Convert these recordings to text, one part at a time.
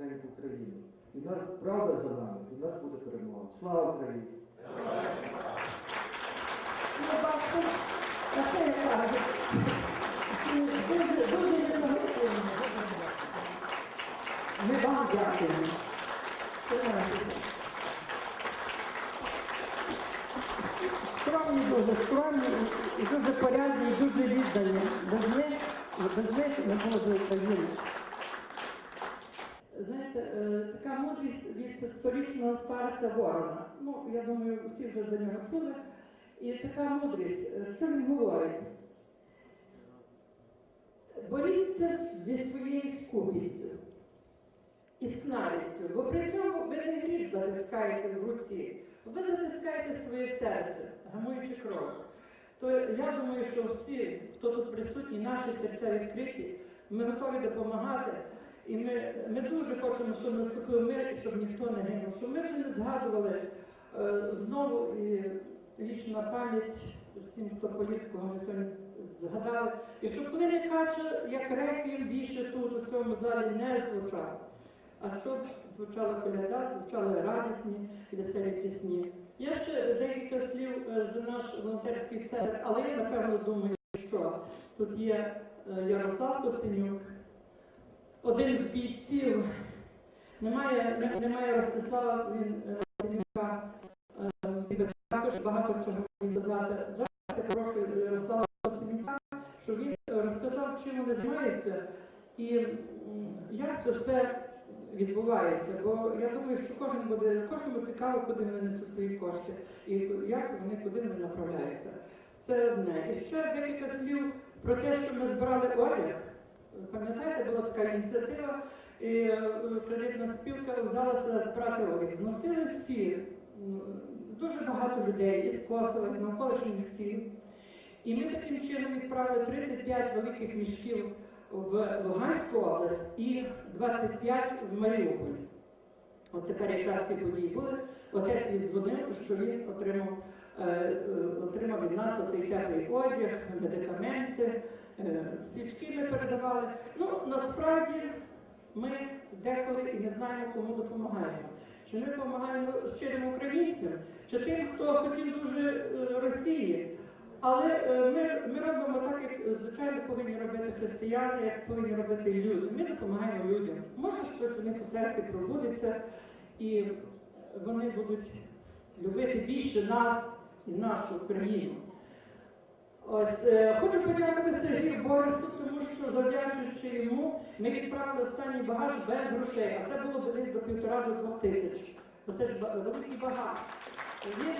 неньку Україну. І в нас правда за нами, і в нас буде перемога. Слава Україні! Ми вам дякуємо. Скромні дуже, скромні, і дуже порядні, і дуже віддані. Без них, не було України. Така мудрість від сторічного старця Ворона. Ну, я думаю, всі вже за нього чули. І така мудрість, що він говорить? Боріться зі своєю скупістю і снавістю, бо при цьому ви не гріш затискаєте в руці, ви затискаєте своє серце, гамуючи кров. То я думаю, що всі, хто тут присутні, наші серця відкриті, ми готові допомагати. І ми, ми дуже хочемо, щоб наступив мир і щоб ніхто не гинув, щоб ми вже не згадували е, знову і вічна пам'ять всім, хто політику ми сьогодні згадали. І щоб коли не каче, як реквієм більше тут у цьому залі не звучав. А щоб звучала коляда, звучали радісні і веселі пісні. Я ще декілька слів е, за наш волонтерський центр, але я напевно думаю, що тут є е, Ярослав Косинюк, один з бійців. Немає, немає Ростислава, він е, е, він також багато чого сказати. Зараз я прошу Ярослава Косинюка, щоб він е, розказав, чим вони займаються і як це все відбувається. Бо я думаю, що кожен буде, кожному цікаво, куди вони несуть свої кошти і як вони куди вони направляються. Це одне. І ще декілька слів про те, що ми збирали одяг. Пам'ятаєте, була така ініціатива, і е, кредитна спілка взялася збирати одяг. Зносили всі, дуже багато людей із Косова, і навколишніх сіл. І ми таким чином відправили 35 великих мішків в Луганську область і 25 в Маріуполь. От тепер якраз ці події були. Отець віддзвонив, що він отримав, е, е, отримав від нас оцей теплий одяг, медикаменти, е, свічки ми передавали. Ну, насправді ми деколи і не знаємо, кому допомагаємо. Чи ми допомагаємо щирим українцям, чи тим, хто хотів дуже е, Росії. Але е, ми, ми робимо так, як звичайно повинні робити християни, як повинні робити люди. Ми допомагаємо людям. Може, щось у них у серці пробудеться, і вони будуть любити більше нас і нашу країну. Ось е, хочу подякувати Сергію Борису, тому що завдячуючи йому, ми відправили останній багаж без грошей, а це було десь до півтора до двох тисяч. Оце ж великий багаж. Він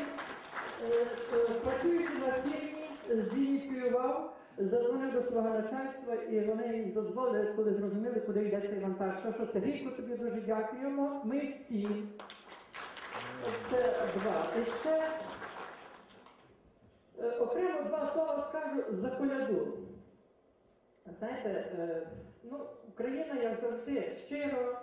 е, е, працюючи на фірмі, зініціював, задзвонив до свого начальства, і вони їм дозволили, коли зрозуміли, куди йде цей вантаж. Що, що Сергійко, тобі дуже дякуємо. Ми всі. Це два. І ще окремо два слова скажу за коляду. Знаєте, е, ну, Україна, як завжди, щиро,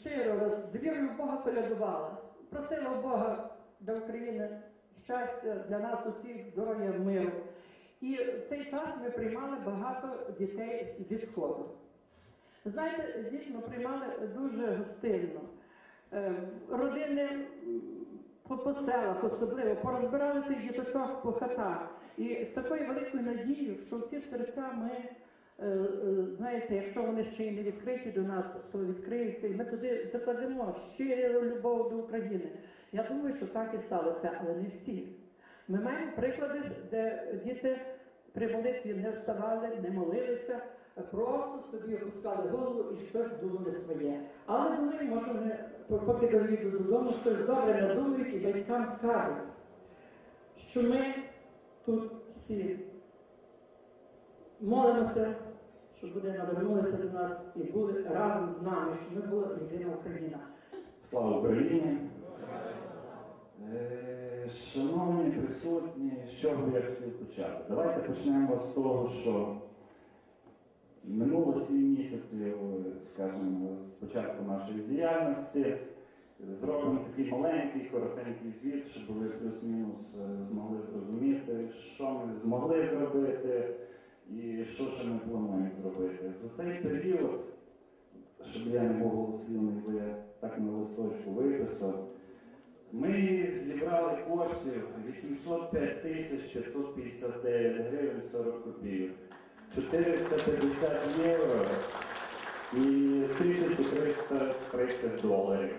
щиро з вірою в Бога колядувала. Просила Бога для України щастя, для нас усіх здоров'я, миру. І в цей час ми приймали багато дітей зі Сходу. Знаєте, дійсно приймали дуже гостинно. Е, Родини по, по селах особливо порозбирали цих діточок по хатах. І з такою великою надією, що в ці серця ми, е, е, знаєте, якщо вони ще й не відкриті до нас, то відкриються, і ми туди закладемо щиру любов до України. Я думаю, що так і сталося, але не всі. Ми маємо приклади, де діти при молитві не вставали, не молилися, просто собі опускали голову і щось думали своє. Але думаємо, що вони, поки доїдуть додому, щось добре надумають і батькам скажуть, що ми тут всі молимося, щоб вони навернулися до нас і були разом з нами, щоб ми була єдина Україна. Слава Україні! Е, Шановні присутні, з чого я хотів почати? Давайте почнемо з того, що минуло сім місяців, скажімо, з початку нашої діяльності. Зробимо такий маленький, коротенький звіт, щоб ви плюс-мінус е, змогли зрозуміти, що ми змогли зробити і що ще ми плануємо зробити. За цей період щоб я не був голослівний, бо я так на листочку виписав. Ми зібрали коштів 805 тисяч 559 гривень 40 копійок, 450 євро і 1330 доларів.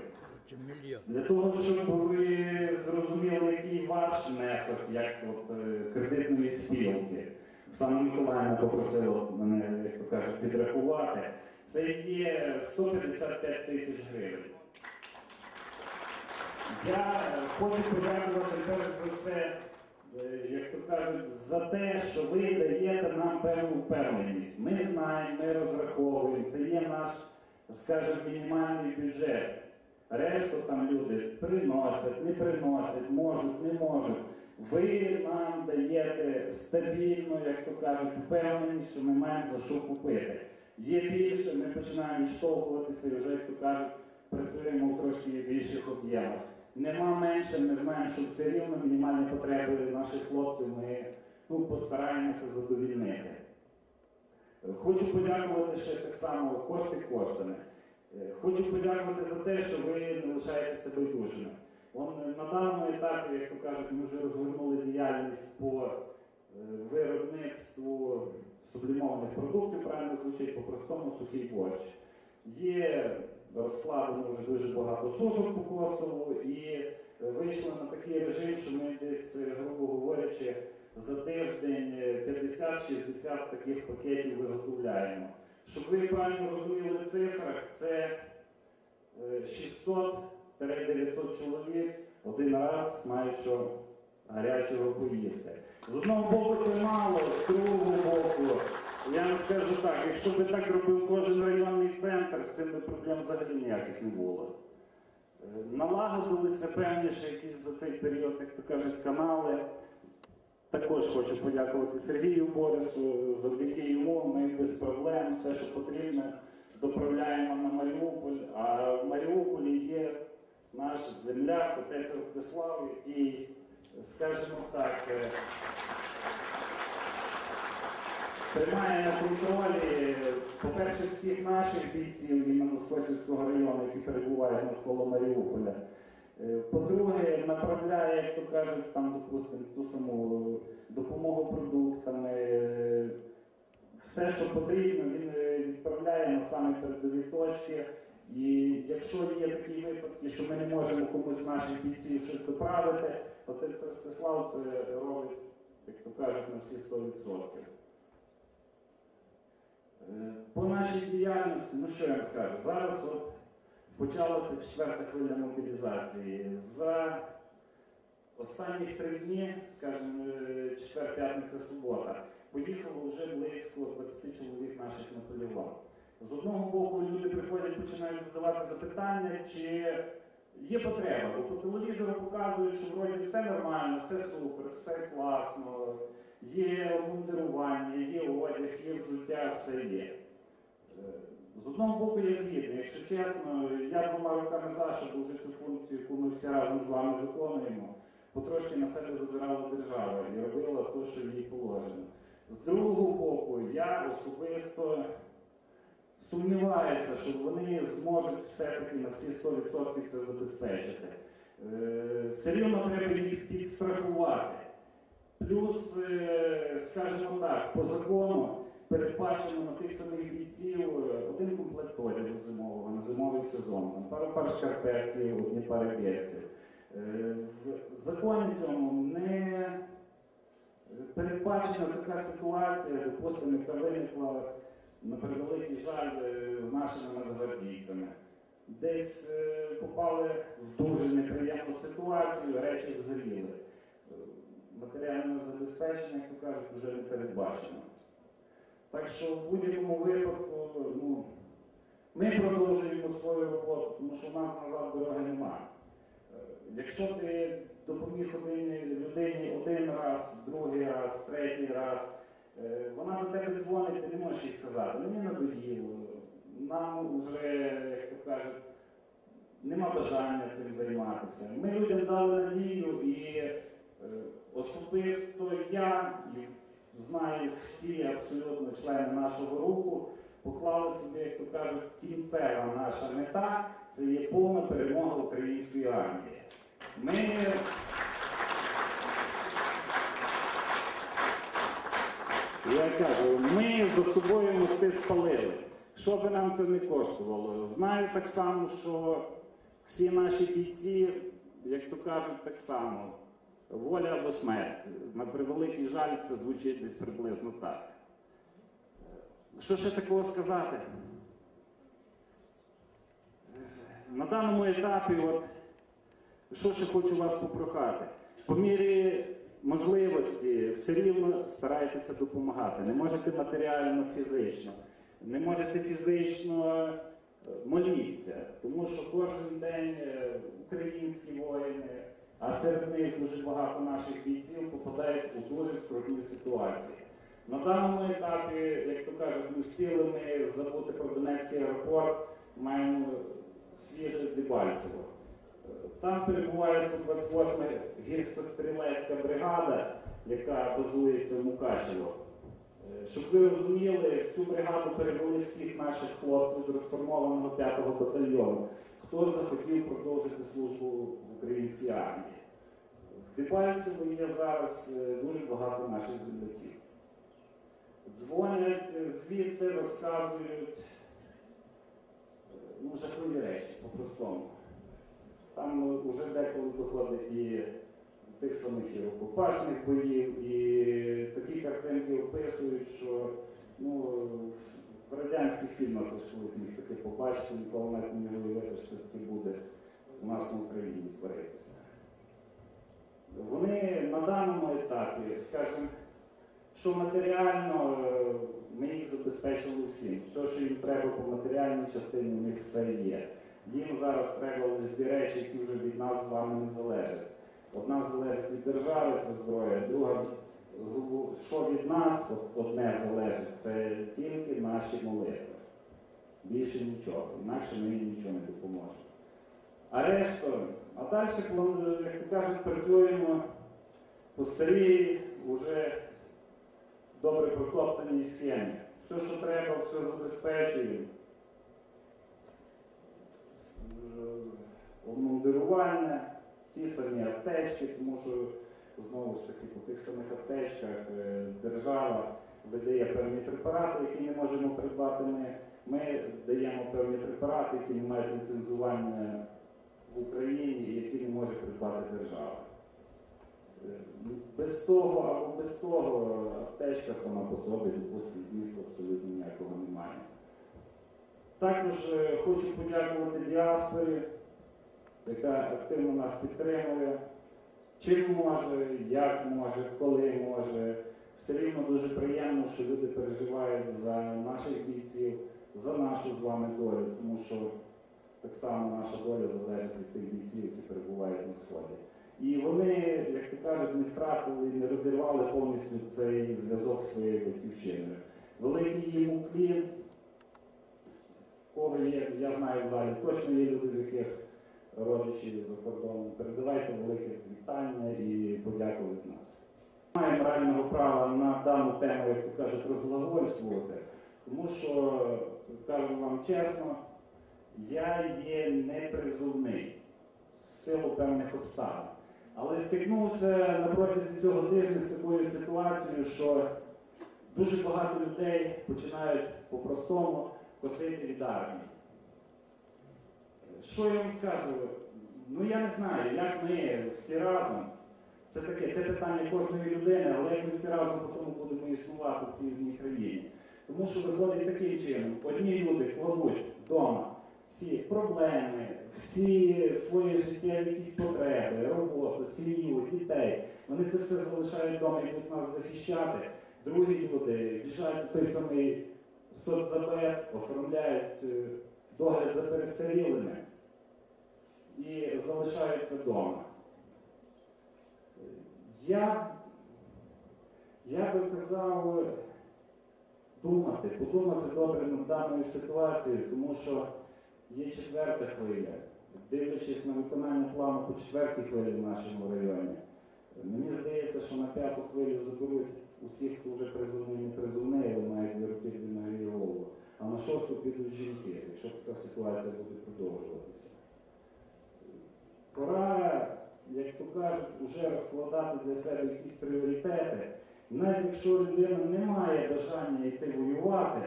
Для того, щоб ви зрозуміли, який ваш внесок, як от, е, кредитної спілки. Оксана Миколаївна попросила мене, як то кажуть, підрахувати. Це є 155 тисяч гривень. Я хочу подякувати перш за все, як то кажуть, за те, що ви даєте нам певну впевненість. Ми знаємо, ми розраховуємо, це є наш, скажімо, мінімальний бюджет. Решту там люди приносять, не приносять, можуть, не можуть. Ви нам даєте стабільну, як то кажуть, впевненість, що ми маємо за що купити. Є більше, ми починаємо відштовхуватися і вже, як то кажуть, працюємо в трошки більших об'ємах. Нема менше, ми знаємо, що все рівно мінімальні потреби наших хлопців ми ну, постараємося задовільнити. Хочу подякувати ще так само кошти коштами. Хочу подякувати за те, що ви не лишаєтеся байдужими. На даному етапі, як то кажуть, ми вже розгорнули діяльність по е, виробництву сублімованих продуктів, правильно звучить, по-простому сухий борщ. Є розкладено вже дуже багато сушок по Косову і е, вийшли на такий режим, що ми десь, е, грубо говорячи, за тиждень е, 50-60 таких пакетів виготовляємо. Щоб ви правильно розуміли в цифрах, це е, 600-900 чоловік один раз мають що гарячого поїсти. З одного боку це мало, з другого боку, я вам скажу так, якщо би так робив кожен районний центр, з цим би проблем взагалі ніяких не було. Е, Налагодилися певніше якісь за цей період, як то кажуть, канали. Також хочу подякувати Сергію Борису. Завдяки йому ми без проблем все, що потрібно, доправляємо на Маріуполь. А в Маріуполі є наш земляк, отець Ростислав, який, скажімо так, е, тримає на контролі, по-перше, всіх наших бійців іменно з району, які перебувають навколо Маріуполя. Е, По-друге, направляє, як то кажуть, там, допустимо, ту саму допомогу продуктами. е, Все, що потрібно, він е, відправляє на самі передові точки. І якщо є такі випадки, що ми не можемо комусь наших бійців щось доправити, то Ростислав це робить, як то кажуть, на всі 100%. Е, По нашій діяльності, ну що я вам скажу, зараз от почалася четверта хвиля мобілізації. За останні три дні, скажімо, е, четвер, п'ятниця, субота, поїхало вже близько 20 чоловік наших на полігон. З одного боку, люди приходять, починають задавати запитання, чи є потреба, бо по телевізору показують, що вроді все нормально, все супер, все класно, є обмундирування, є одяг, є взуття, все є. Е, З одного боку я згідний, якщо чесно, я двома руками за, щоб вже цю функцію, яку ми всі разом з вами виконуємо, потрошки на себе забирала держава і робила те, що їй положено. З другого боку, я особисто сумніваюся, що вони зможуть все-таки на всі 100% це забезпечити. Е, Все рівно треба їх підстрахувати. Плюс, е, скажімо так, по закону передбачено на тих самих бійців е, один комплект одягу зимового на зимовий сезон, пару пар шкарпетків, одні пари берців. Е, В законі цьому не передбачена така ситуація, допустимо, яка виникла на превеликий жаль е, з нашими нацгвардійцями. Десь е, попали в дуже неприємну ситуацію, речі згоріли. Е, Матеріальне забезпечення, як то кажуть, вже не передбачено. Так що в будь-якому випадку ну, ми продовжуємо свою роботу, тому що в нас назад дороги немає. Е, Якщо ти допоміг людині один раз, другий раз, третій раз, е, вона до тебе дзвонить, ти не можеш їй сказати, мені надоїло, нам вже, як то кажуть, нема бажання цим займатися. Ми людям дали надію і е, особисто я і знаю всі абсолютно члени нашого руху, поклали собі, як то кажуть, кінцева наша мета це є повна перемога української армії. Ми Я кажу, ми за собою мости спалили. Що би нам це не коштувало? Знаю так само, що всі наші бійці, як то кажуть, так само, воля або смерть. На превеликий жаль, це звучить десь приблизно так. Що ще такого сказати? На даному етапі, от, що ще хочу вас попрохати? По мірі можливості все рівно старайтеся допомагати. Не можете матеріально, фізично, не можете фізично е, моліться, тому що кожен день е, українські воїни, а серед них дуже багато наших бійців попадають у дуже скрутні ситуації. На даному етапі, як то кажуть, не встигли ми забути про Донецький аеропорт, маємо свіже Дебальцево. Там перебуває 128 гірсько-стрілецька бригада, яка базується в Мукачево. Е, Щоб ви розуміли, в цю бригаду перевели всіх наших хлопців з розформованого 5-го батальйону, хто захотів продовжити службу українській армії. В Дебальцево є зараз е, дуже багато наших земляків. Дзвонять е, звідти, розказують е, ну, жахливі речі по-простому. Там вже деколи доходить і тих самих і боїв, і такі картинки описують, що ну, в радянських фільмах колись міг таке побачити, ніколи не уявити, що таке буде у нас на Україні творитися. Вони на даному етапі, скажімо, що матеріально е, ми їх забезпечили всім. Все, що їм треба по матеріальній частині, у них все є. Їм зараз треба лише дві речі, які вже від нас з вами не залежать. Одна залежить від держави, це зброя, друга, що від нас одне залежить, це тільки наші молитви. Більше нічого, інакше ми їм нічого не допоможемо. А решта, а далі, як кажуть, працюємо по старій, вже добре протоптаній схемі. Все, що треба, все забезпечуємо. Е, Обмундирування, ті самі аптечки, тому що знову ж таки по тих самих аптечках е, держава видає певні препарати, які не можемо придбати ми. Ми даємо певні препарати, які не мають ліцензування в Україні які не може придбати держава. Е, Без того або без того аптечка сама по собі, допустимо, змісту абсолютно ніякого немає. Також е, хочу подякувати діаспорі, яка активно нас підтримує. Чим може, як може, коли може. Все рівно дуже приємно, що люди переживають за наших бійців, за нашу з вами долю, тому що так само наша доля залежить від тих бійців, які перебувають на сході. І вони, як то кажуть, не втратили, не розірвали повністю цей зв'язок зі своєю батьківщиною. Великий їм уклін, кого є, я знаю в залі, точно є люди, в яких родичі за кордоном. Передавайте велике вітання і подяку нас. Немає морального права на дану тему, як то кажуть, розглагольствувати, тому що кажу вам чесно, я є непризовний з силу певних обставин. Але стикнувся на протязі цього тижня з такою ситуацією, що дуже багато людей починають по-простому косити від армії. Що я вам скажу? Ну я не знаю, як ми всі разом. Це таке, це питання кожної людини, але як ми всі разом потім будемо існувати в цій країні. Тому що виходить таким чином, одні люди кладуть вдома всі проблеми, всі свої життєві якісь потреби, роботу, сім'ю, дітей. Вони це все залишають вдома і будуть нас захищати. Другі люди біжать в той самий соцзабез, оформляють е, догляд за перестарілими і залишаються вдома. Я, я би казав думати, подумати добре над даною ситуацією, тому що є четверта хвиля. Дивлячись на виконання плану по четвертій хвилі в нашому районі, мені здається, що на п'яту хвилю заберуть усіх, хто вже призовний, не призовний, але мають вірити на голову. а на шосту підуть жінки, якщо така ситуація буде продовжуватися. Пора, як то кажуть, вже розкладати для себе якісь пріоритети. Навіть якщо людина не має бажання йти воювати,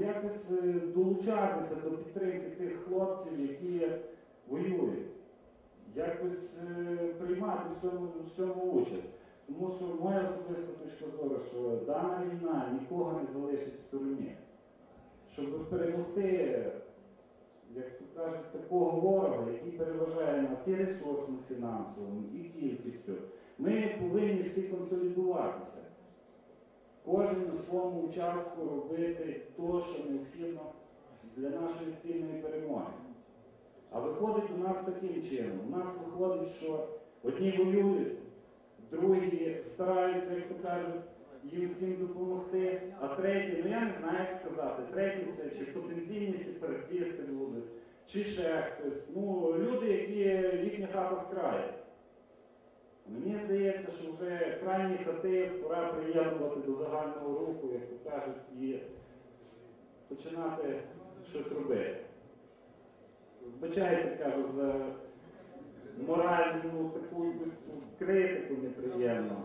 якось е, долучатися до підтримки тих хлопців, які воюють, якось е, приймати в цьому, в цьому участь. Тому що моя особиста точка зору, що дана війна нікого не залишить в стороні. Щоб перемогти, як то кажуть, такого ворога, який переважає нас і ресурсом фінансовим, і кількістю, ми повинні всі консолідуватися. Кожен на своєму участку робити те, що необхідно для нашої спільної перемоги. А виходить у нас таким чином. У нас виходить, що одні воюють, другі стараються, як то кажуть, їм всім допомогти, а треті, ну я не знаю, як сказати, треті це чи потенційні сепаратисти будуть, чи ще хтось. Ну, люди, які їхня хата з. Мені здається, що вже крайні хати пора приєднувати до загального руху, як то кажуть, і починати щось робити. Вибачайте, кажу, за моральну таку якусь критику неприємну.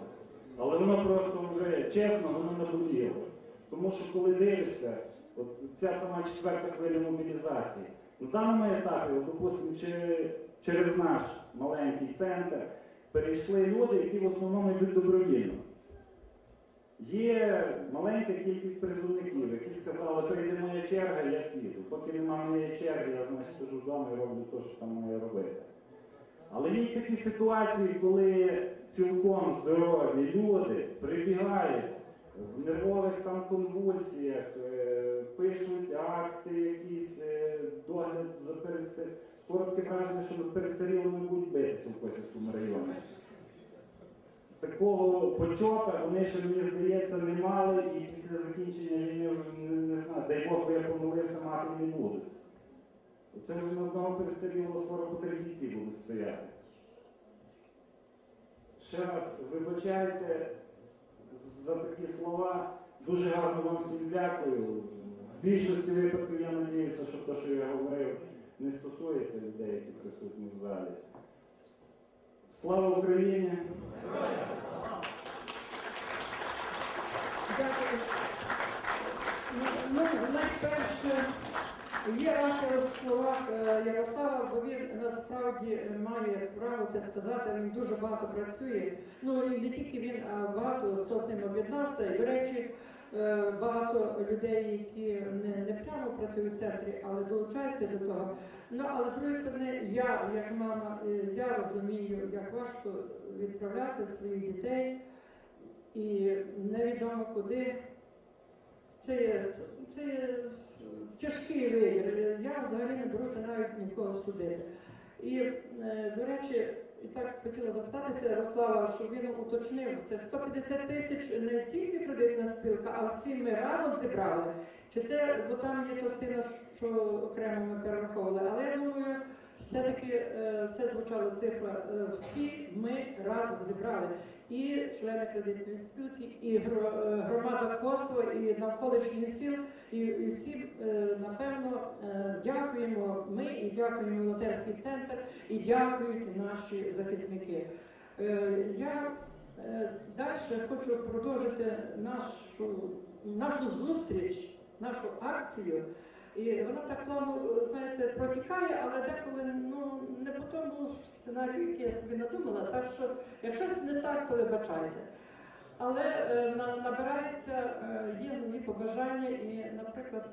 Але воно просто вже чесно, воно наболіло. Тому що коли дивишся, от ця сама четверта хвиля мобілізації, на даному етапі, от, допустимо, через наш маленький центр перейшли люди, які в основному йдуть добровільно. Є маленька кількість призовників, які сказали, прийде моя черга, я піду. Поки немає моєї черги, я значить сиджу вдома і роблю те, що там має робити. Але є такі ситуації, коли цілком здорові люди прибігають в нервових там конвульсіях, е, пишуть акти, якісь е, догляд за перестар... Скоро таке враження, що над перестарілими будуть битися в Косівському районі. Такого почота вони ще, мені здається, не мали і після закінчення війни вже не, не знаю, дай Бог, би я помилився, мати не будуть. Це вже на одного перестарілого скоро по традиції будуть стояти. Ще раз вибачайте за такі слова. Дуже гарно вам всім дякую. В більшості випадків я надіюся, що те, що я говорив, не стосується людей, які присутні в залі. Слава Україні! Дякую. Ну, ну, найперше, є рада в словах е, Ярослава, бо він насправді має право це сказати, він дуже багато працює. Ну і не тільки він, а багато хто з ним об'єднався. І, до речі, багато людей, які не, не прямо працюють в центрі, але долучаються до того. Ну, але з другої сторони, я, як мама, е, я розумію, як важко відправляти своїх дітей і невідомо куди. Це, є- це є тяжкий вибір. Я взагалі не беруся навіть нікого судити. І, е, до речі, і так хотіла запитатися Ярослава, щоб він уточнив, це 150 тисяч не тільки кредитна спілка, а всі ми разом зібрали. Чи це, бо там є частина, що окремо ми перераховували, але я думаю, все-таки е, це звучала цифра. е, Всі ми разом зібрали. І члени кредитної спілки, і е, громада Косово, і навколишніх сіл, і, і всі, е, напевно, дякуємо ми, і дякуємо волонтерський центр, і дякують наші захисники. Я далі хочу продовжити нашу, нашу зустріч, нашу акцію. І вона так плавно, е, знаєте, протікає, але деколи ну, не по тому сценарію, який я собі надумала. Так що, якщо не так, то вибачайте. Але е, набирається, е, є нові побажання, і, наприклад,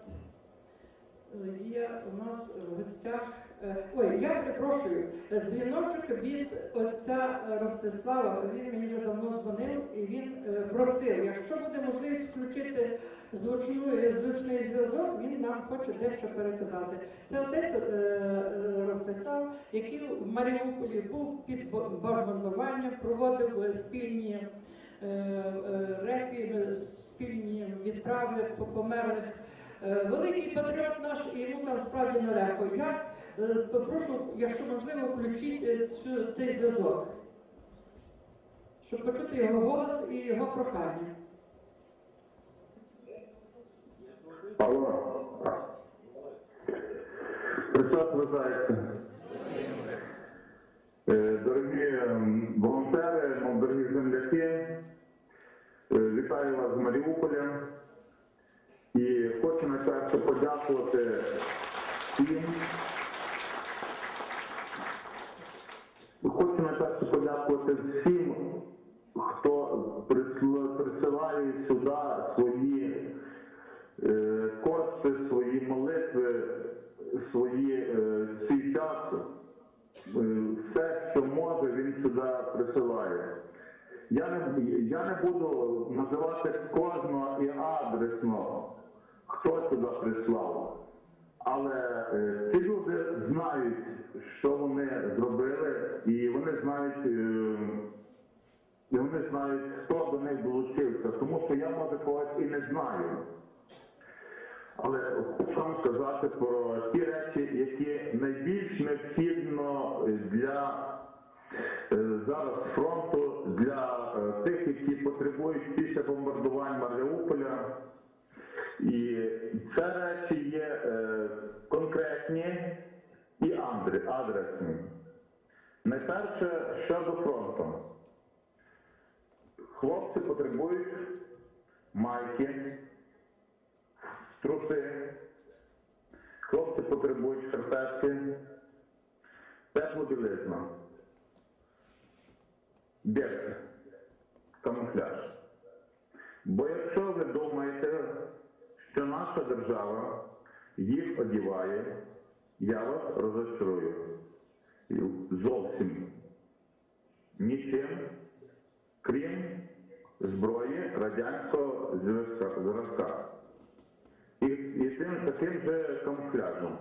є у нас в гостях. е, Ой, я перепрошую, дзвіночок від отця Ростислава. Він мені вже давно дзвонив і він е, просив, якщо буде можливість включити звучну, е, звучний зв'язок, він нам хоче дещо переказати. Це отець е, е, Ростислав, який в Маріуполі був під бо- бомбардуванням, проводив спільні е, спільні відправи по померлих. Великий патріот наш, і йому там справді нелегко. Я попрошу, якщо можливо, включіть цю, цей зв'язок, щоб почути його голос і його прохання. Алло. Христос вважається. Дорогі волонтери, е, дорогі земляки, е, вітаю вас з Маріуполя е, і хочу найперше подякувати всім. Хочу найперше подякувати всім. Буду називати кожного і адресно, хто сюди прислав. Але е, ці люди знають, що вони зробили, і вони знають, е, і вони знають, хто до них долучився, тому що я може когось і не знаю. Але хочу вам сказати про ті речі, які найбільш необхідно для е, зараз фронту, для потребують після бомбардувань Маріуполя. І це речі є е, конкретні і адресні. Найперше щодо фронту. Хлопці потребують майки, струси, хлопці потребують шкарпетки, теплу білизну, бірки, камуфляж. Бо якщо ви думаєте, що наша держава їх одіває, я вас розочарую. Зовсім нічим, крім зброї радянського зразка-. І, і тим таким же камуфляжем.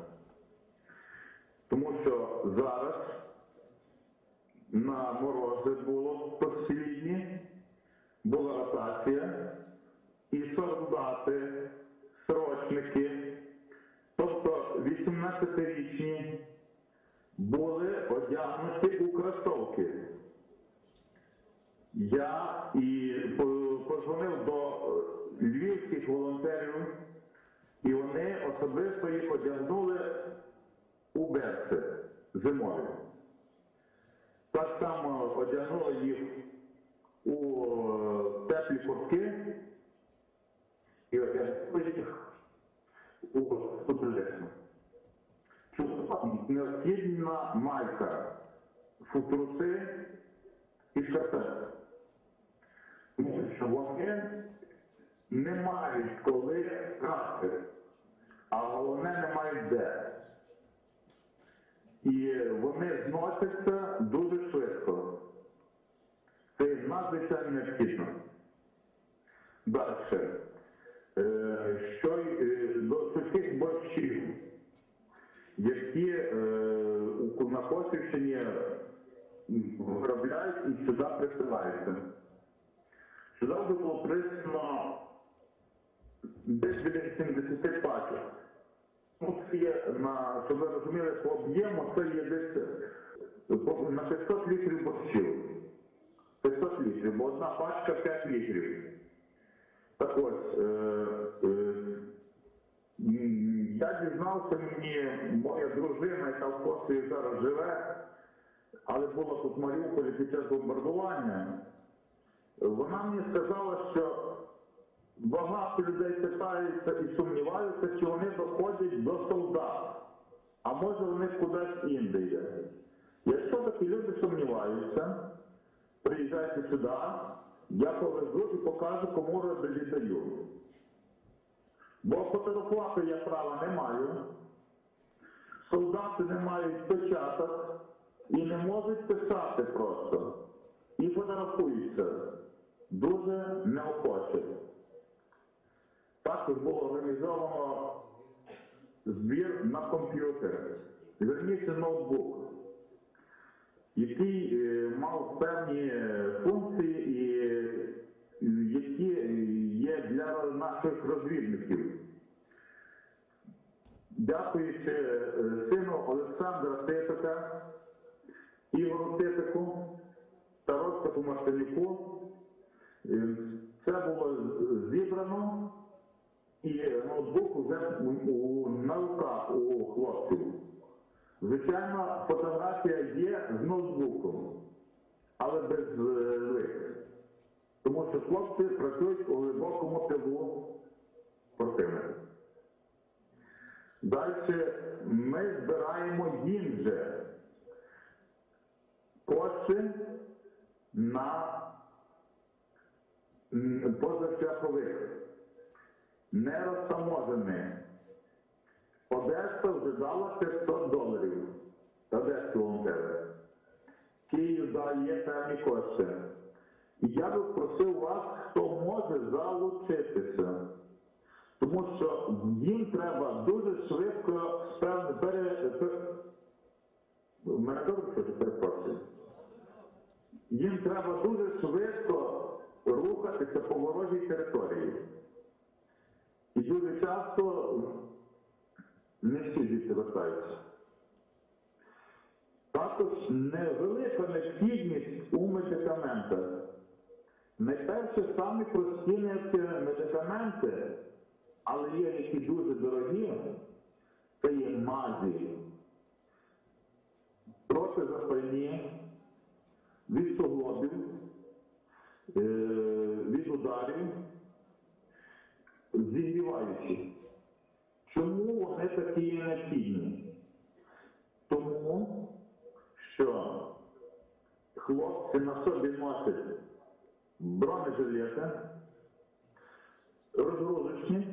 Тому що зараз на морози було була ротація, і солдати, срочники, тобто 18-річні, були одягнуті у кросовки. Я і по- позвонив до львівських волонтерів, і вони особисто їх одягнули у берці зимові. Так само одягнули їх у е, теплі куртки і одягнули їх у футболістів. Необхідна майка, футруси і шкарпетки. Що вони не мають коли красти, а головне не мають де. І вони зносяться дуже швидко. Це надзвичайно необхідно. Далі. Е, Що й, е, до сухих борщів, які е, у- на Косівщині виробляють і сюди присилаються. Сюди вже було прислано десь біля 70 пачок. Ну, це є на, щоб ви розуміли, по об'єму це є десь на 500 літрів борщів. 500 літрів, бо одна пачка 5 літрів. Так ось, е, я дізнався мені, моя дружина, яка в Косові зараз живе, але була тут в Маріуполі під час бомбардування. Вона мені сказала, що багато людей питаються і сумніваються, чи вони доходять до солдат, а може вони кудись індія. Якщо такі люди сумніваються, приїжджайте сюди, я повезу і покажу, кому віддаю. Бо фотографувати я права не маю, солдати не мають печаток і не можуть писати просто. І фотографуються дуже неохоче. Також було організовано збір на комп'ютер, верніше ноутбук, який е, мав певні функції, і, е, які для наших розвідників. Дякуючи е, сину Олександра Титика, Ігору Титику та Ростику Мартинюку, е, це було зібрано і ноутбук вже у, у, на руках у хлопців. Звичайно, фотографія є з ноутбуком, але без е, лик. Тому що хлопці працюють у глибокому тилу противника. Далі ми збираємо їм же кошти на позашляхових, не розтаможених. Одеса вже дала 500 доларів. Одеські волонтери. Київ дає певні кошти. Я би просив вас, хто може залучитися. Тому що їм треба дуже швидко пере... пер- Мене перепрошую. Їм треба дуже швидко рухатися по ворожій території. І дуже часто не всі звідси вертаються. Також невелика необхідність у медикаментах. Найперше самі прості медикаменти, але є які дуже дорогі, це є мазі, протизапальні, від суглобів, е, від ударів, зігріваючі. Чому вони такі є необхідні? Тому що хлопці на собі носять бронежилети, розгрузочні,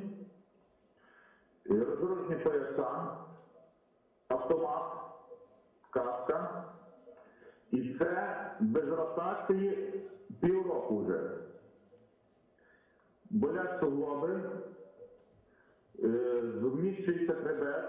е, розгрузочні пояса, автомат, каска. І це без ротації півроку вже. Болять суглоби, зміщується хребет,